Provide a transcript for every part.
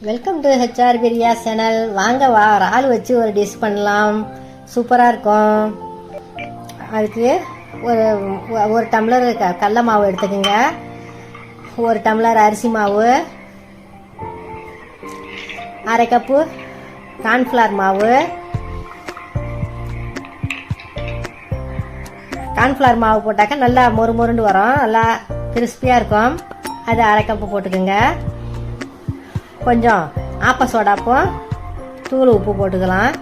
Welcome to HR Priya channel வாங்க வா இறால் வச்சு ஒரு டிஷ் பண்ணலாம். சூப்பராக இருக்கும். அதுக்கு ஒரு ஒரு டம்ளர் க- கடல மாவு எடுத்துக்கோங்க. ஒரு டம்ளர் அரிசி மாவு. அரை கப்பு கார்ன்ஃப்ளவர் மாவு. கார்ன்ஃப்ளவர் மாவு போட்டாக்கா நல்லா மொறு மொறுண்டு வரும். நல்லா கிறிஸ்பியாக இருக்கும். அது அரை கப்பு போட்டுக்கோங்க. கொஞ்சம் ஆப்ப சோடாப்பும் தூள் உப்பு போட்டுக்கலாம்.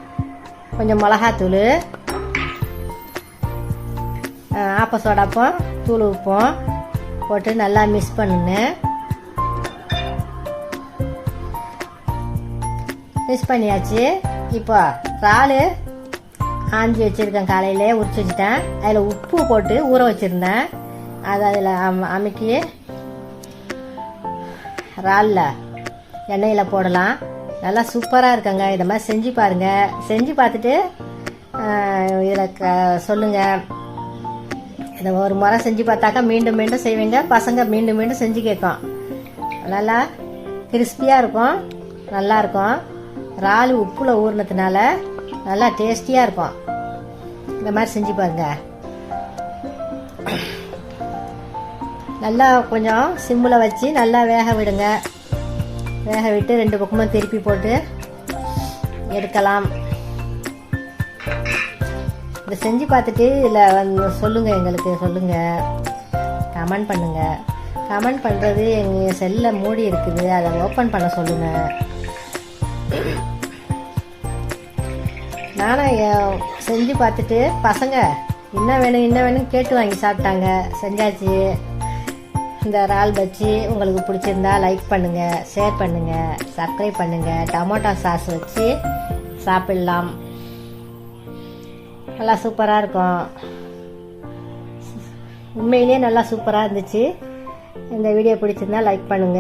கொஞ்சம் மிளகாத்தூள் ஆப்ப சோடாப்பும் தூள் உப்பும் போட்டு நல்லா மிக்ஸ் பண்ணுன்னு. மிக்ஸ் பண்ணியாச்சு. இப்போ இறால் ஆஞ்சி வச்சுருக்கேன் காலையிலே உரிச்சு வச்சுட்டேன். அதில் உப்பு போட்டு ஊற வச்சுருந்தேன். அதை அதில் அம் அமுக்கி இறாலில் எண்ணெயில் போடலாம். நல்லா சூப்பராக இருக்குங்க. இதை மாதிரி செஞ்சு பாருங்கள் செஞ்சு பார்த்துட்டு இதில் க சொல்லுங்கள் இதை ஒரு முறை செஞ்சு பார்த்தாக்கா மீண்டும் மீண்டும் செய்வீங்க. பசங்க மீண்டும் மீண்டும் செஞ்சு கேட்கும். நல்லா கிறிஸ்பியாக இருக்கும். நல்லாயிருக்கும் இறால் உப்பில் ஊறினதுனால நல்லா டேஸ்டியாக இருக்கும். இந்த மாதிரி செஞ்சு பாருங்க. நல்லா கொஞ்சம் சிம்மில் வச்சு நல்லா வேக விடுங்க. வேக விட்டு ரெண்டு பக்கமும் திருப்பி போட்டு எடுக்கலாம். இதை செஞ்சு பார்த்துட்டு இதில் வந்து சொல்லுங்கள் எங்களுக்கு சொல்லுங்கள் கமெண்ட் பண்ணுங்கள் கமெண்ட் பண்ணுறது எங்கள் செல்லை மூடி இருக்குது. அதை ஓப்பன் பண்ண சொல்லுங்கள் நானும் செஞ்சு பார்த்துட்டு பசங்க என்ன வேணும் என்ன வேணும் கேட்டு வாங்கி சாப்பிட்டாங்க. செஞ்சாச்சு. இந்த இறால் வச்சு உங்களுக்கு பிடிச்சிருந்தா லைக் பண்ணுங்கள் ஷேர் பண்ணுங்கள் சப்ஸ்கிரைப் பண்ணுங்கள் டொமேட்டோ சாஸ் வச்சு சாப்பிடலாம். நல்லா சூப்பராக இருக்கும். உண்மையிலேயே நல்லா சூப்பராக இருந்துச்சு. இந்த வீடியோ பிடிச்சிருந்தா லைக் பண்ணுங்கள்